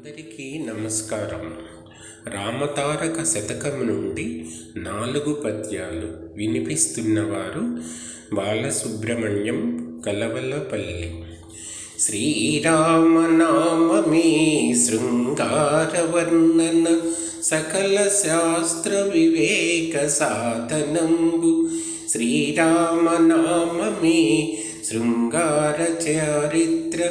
అందరికీ నమస్కారం. రామతారక శతకం నుండి నాలుగు పద్యాలు వినిపిస్తున్నవారు బాలసుబ్రహ్మణ్యం కలవలపల్లి. శ్రీరామనామమే శృంగారవర్ణన సకల శాస్త్ర వివేక సాధనంబు. శ్రీరామనామమే శృంగార చరిత్ర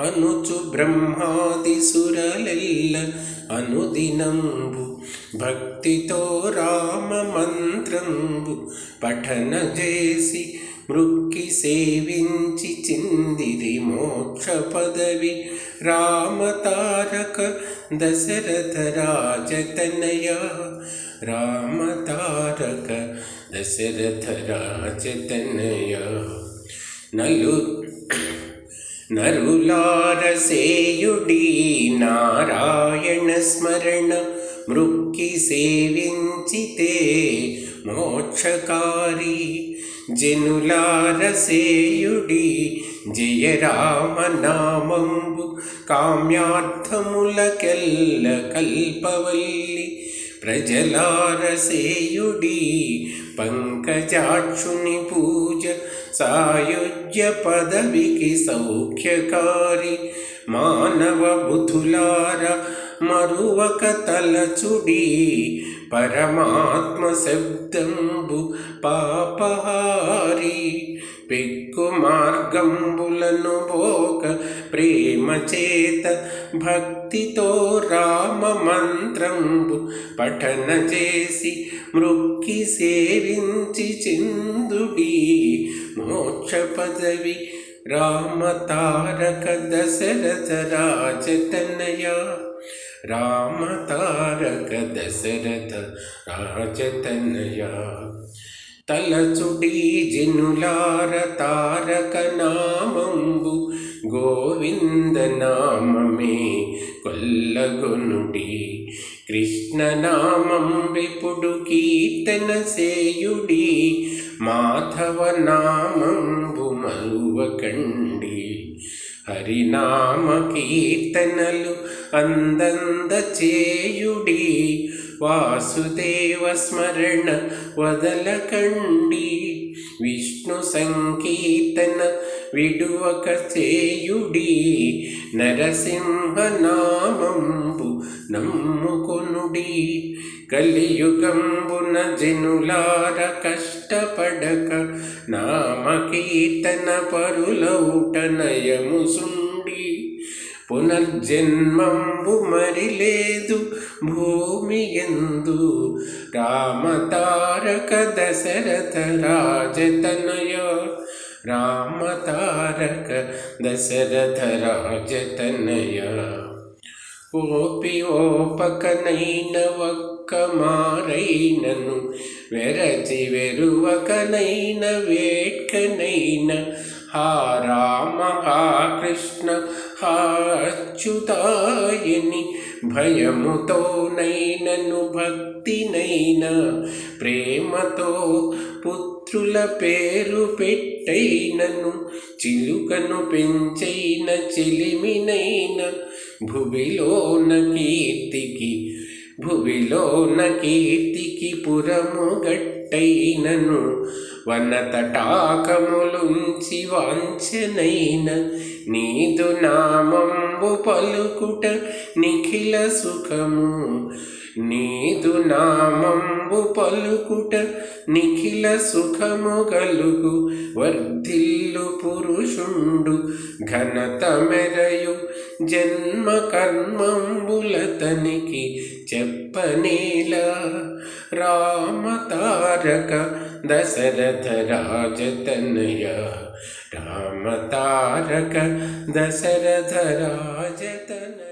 అనుచు బ్రహ్మాదిసురలెల్ల అనుదినంబు. భక్తితో రామ మంత్రంబు. పఠన చేసి మృక్కి సేవించి చిందిది మోక్ష పదవి. రామ తారక దశరథ రాజతనయ. రామ తారక దశరథ రాజతనయ. నలు నరులారసేయుడి నారాయణ స్మరణ మృక్కి సేవించితే మోక్షకారి జనులారసేయుడి జయ రామ కామ్యార్థములకెల్ల కల్పవల్లి ప్రజలారసేయుడి పంకజాక్షుని పూజ సాయుజ్య పదవికి సౌఖ్యకారి మానవ బుధులార మరువక తలచుడి పరమాత్మ శబ్దంబు పాపహారి. పెక్కు మార్గంబులను పోక ప్రేమ చేత భక్తితో రామ మంత్రంబు పఠన చేసి మృక్కి సేవించి చిందుడి మోక్ష పదవి రామ తారక దశరథ రాజతనయ. రామ తారక దశరథ రాజతనయ. తలచుడి జనులార తారక నామంబు గోవింద నామమే కొల్లగొనుడి కృష్ణ నామం విపుడు కీర్తన సేయుడి. మాధవ నామంబు మరువకండి హరినామ కీర్తనలు అందంద చేయుడి. వాసుదేవ స్మరణ వదలకండి విష్ణు సంకీర్తన విడువక చేయుడి నరసింహనామంబు నమ్ముకొనుడి కలియుగంబున జనులార కష్టపడక నామ కీర్తన పరులౌట నయము సుండి పునర్జన్మంబు మరి లేదు భూమి ఎందు రామతారక దశరథ రాజతనయ. రామతారక దశరథ రాజతనయ. ఓపి ఓపకనైన ఒక్క మారైనను వెరచి వెరువకనైన వేట్కనైన. హా రామ హా కృష్ణ అచ్యుతాయని భయముతోనైనను భక్తినైన ప్రేమతో పుత్రుల పేరు పెట్టైనను చిలుకను పెంచైన చెలిమినైన భువిలోన కీర్తికి భువిలోన కీర్తికి పురము గట్టైనను వనతటాకములుంచి వాంఛనైన నీదు నామంబు పలుకుట నిఖిల సుఖము. నీదు నామంబు పలుకుట నిఖిల సుఖము గలుగు. వర్ధిల్లు పురుషుండు ఘనత మెరయు జన్మ కర్మంబులతనికి చెప్పనేలా రామతారక దశరథ రాజతనయ రామతారక దశరథ రాజతనయ